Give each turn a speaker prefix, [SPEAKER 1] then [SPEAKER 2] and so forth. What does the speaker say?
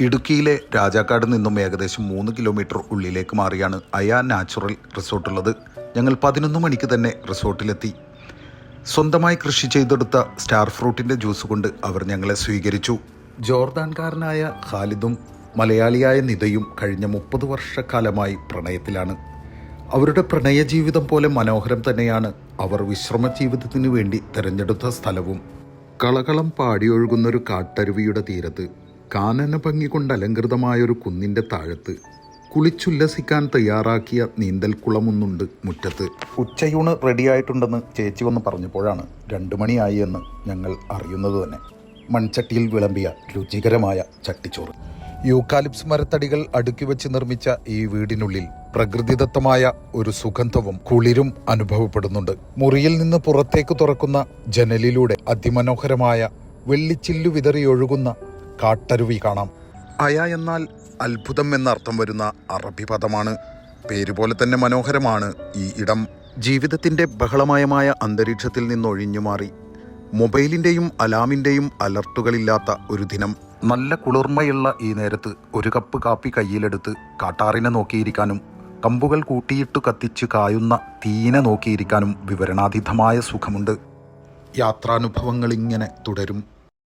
[SPEAKER 1] ഇടുക്കിയിലെ രാജാക്കാട് നിന്നും ഏകദേശം മൂന്ന് കിലോമീറ്റർ ഉള്ളിലേക്ക് മാറിയാണ് അയ നാച്ചുറൽ റിസോർട്ടുള്ളത് ഞങ്ങൾ പതിനൊന്ന് മണിക്ക് തന്നെ റിസോർട്ടിലെത്തി. സ്വന്തമായി കൃഷി ചെയ്തെടുത്ത സ്റ്റാർ ഫ്രൂട്ടിന്റെ ജ്യൂസ് കൊണ്ട് അവർ ഞങ്ങളെ സ്വീകരിച്ചു. ജോർദാൻകാരനായ ഖാലിദും മലയാളിയായ നിതയും കഴിഞ്ഞ മുപ്പത് വർഷക്കാലമായി പ്രണയത്തിലാണ്. അവരുടെ പ്രണയ ജീവിതം പോലെ മനോഹരം തന്നെയാണ് അവർ വിശ്രമ ജീവിതത്തിനു വേണ്ടി തിരഞ്ഞെടുത്ത സ്ഥലവും. കളകളം പാടിയൊഴുകുന്നൊരു കാട്ടരുവിയുടെ തീരത്ത് കാനന ഭംഗി കൊണ്ട് അലങ്കൃതമായൊരു കുന്നിന്റെ താഴത്ത് കുളിച്ചുല്ലസിക്കാൻ തയ്യാറാക്കിയ നീന്തൽക്കുളമൊന്നുണ്ട് മുറ്റത്ത്. ഉച്ചയൂണ് റെഡിയായിട്ടുണ്ടെന്ന് ചേച്ചി വന്ന് പറഞ്ഞപ്പോഴാണ് രണ്ടു മണിയായി എന്ന് ഞങ്ങൾ അറിയുന്നത് തന്നെ. മൺചട്ടിയിൽ വിളമ്പിയ രുചികരമായ ചട്ടിച്ചോറ്. യൂക്കാലിപ്സ് മരത്തടികൾ അടുക്കി വെച്ച് നിർമ്മിച്ച ഈ വീടിനുള്ളിൽ പ്രകൃതിദത്തമായ ഒരു സുഗന്ധവും കുളിരും അനുഭവപ്പെടുന്നുണ്ട്. മുറിയിൽ നിന്ന് പുറത്തേക്ക് തുറക്കുന്ന ജനലിലൂടെ അതിമനോഹരമായ വെള്ളിച്ചില്ലു വിതറിയൊഴുകുന്ന കാട്ടരുവി കാണാം. അയ എന്നാൽ അത്ഭുതം എന്നർത്ഥം വരുന്ന അറബി പദമാണ്. പേരുപോലെ തന്നെ മനോഹരമാണ് ഈ ഇടം. ജീവിതത്തിന്റെ ബഹളമയമായ അന്തരീക്ഷത്തിൽ നിന്നൊഴിഞ്ഞു മാറി. മൊബൈലിന്റെയും അലാമിന്റെയും അലർട്ടുകളില്ലാത്ത ഒരു ദിനം. നല്ല കുളിർമയുള്ള ഈ നേരത്ത് ഒരു കപ്പ് കാപ്പി കയ്യിലെടുത്ത് കാട്ടാറിനെ നോക്കിയിരിക്കാനും കമ്പുകൾ കൂട്ടിയിട്ട് കത്തിച്ച് കായുന്ന തീനെ നോക്കിയിരിക്കാനും വിവരണാതീതമായ സുഖമുണ്ട്. യാത്രാനുഭവങ്ങൾ ഇങ്ങനെ തുടരും.